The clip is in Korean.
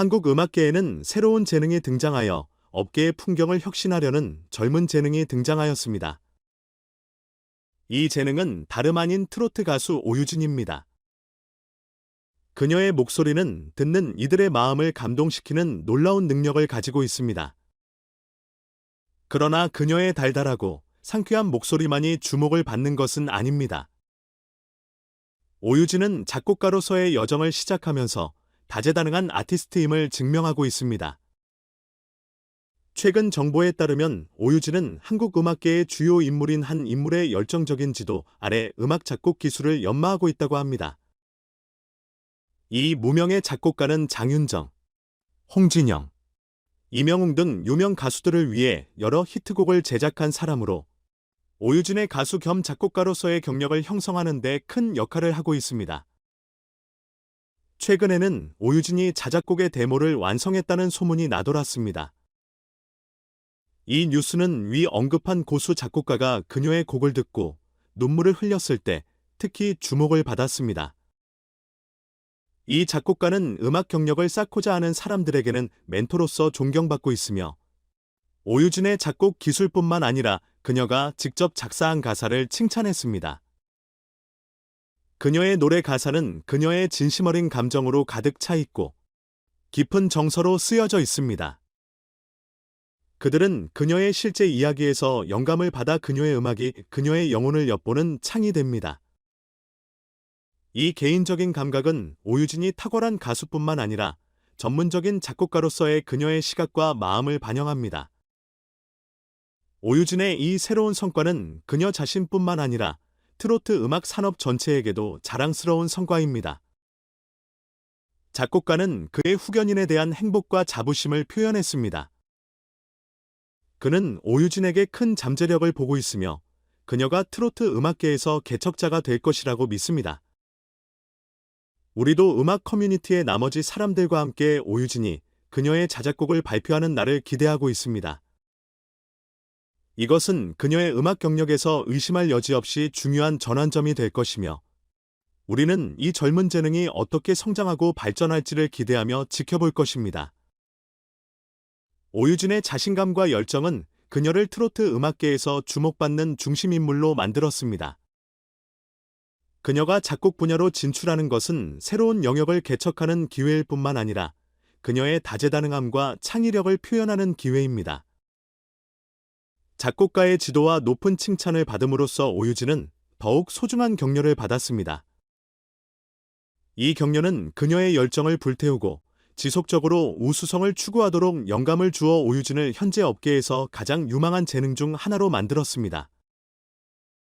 한국 음악계에는 새로운 재능이 등장하여 업계의 풍경을 혁신하려는 젊은 재능이 등장하였습니다. 이 재능은 다름 아닌 트로트 가수 오유진입니다. 그녀의 목소리는 듣는 이들의 마음을 감동시키는 놀라운 능력을 가지고 있습니다. 그러나 그녀의 달달하고 상쾌한 목소리만이 주목을 받는 것은 아닙니다. 오유진은 작곡가로서의 여정을 시작하면서 다재다능한 아티스트임을 증명하고 있습니다. 최근 정보에 따르면 오유진은 한국 음악계의 주요 인물인 한 인물의 열정적인 지도 아래 음악 작곡 기술을 연마하고 있다고 합니다. 이 무명의 작곡가는 장윤정, 홍진영, 이명웅 등 유명 가수들을 위해 여러 히트곡을 제작한 사람으로 오유진의 가수 겸 작곡가로서의 경력을 형성하는 데 큰 역할을 하고 있습니다. 최근에는 오유진이 자작곡의 데모를 완성했다는 소문이 나돌았습니다. 이 뉴스는 위 언급한 고수 작곡가가 그녀의 곡을 듣고 눈물을 흘렸을 때 특히 주목을 받았습니다. 이 작곡가는 음악 경력을 쌓고자 하는 사람들에게는 멘토로서 존경받고 있으며 오유진의 작곡 기술뿐만 아니라 그녀가 직접 작사한 가사를 칭찬했습니다. 그녀의 노래 가사는 그녀의 진심 어린 감정으로 가득 차 있고 깊은 정서로 쓰여져 있습니다. 그들은 그녀의 실제 이야기에서 영감을 받아 그녀의 음악이 그녀의 영혼을 엿보는 창이 됩니다. 이 개인적인 감각은 오유진이 탁월한 가수뿐만 아니라 전문적인 작곡가로서의 그녀의 시각과 마음을 반영합니다. 오유진의 이 새로운 성과는 그녀 자신뿐만 아니라 트로트 음악 산업 전체에게도 자랑스러운 성과입니다. 작곡가는 그의 후견인에 대한 행복과 자부심을 표현했습니다. 그는 오유진에게 큰 잠재력을 보고 있으며 그녀가 트로트 음악계에서 개척자가 될 것이라고 믿습니다. 우리도 음악 커뮤니티의 나머지 사람들과 함께 오유진이 그녀의 자작곡을 발표하는 날을 기대하고 있습니다. 이것은 그녀의 음악 경력에서 의심할 여지 없이 중요한 전환점이 될 것이며 우리는 이 젊은 재능이 어떻게 성장하고 발전할지를 기대하며 지켜볼 것입니다. 오유진의 자신감과 열정은 그녀를 트로트 음악계에서 주목받는 중심인물로 만들었습니다. 그녀가 작곡 분야로 진출하는 것은 새로운 영역을 개척하는 기회일 뿐만 아니라 그녀의 다재다능함과 창의력을 표현하는 기회입니다. 작곡가의 지도와 높은 칭찬을 받음으로써 오유진은 더욱 소중한 격려를 받았습니다. 이 격려는 그녀의 열정을 불태우고 지속적으로 우수성을 추구하도록 영감을 주어 오유진을 현재 업계에서 가장 유망한 재능 중 하나로 만들었습니다.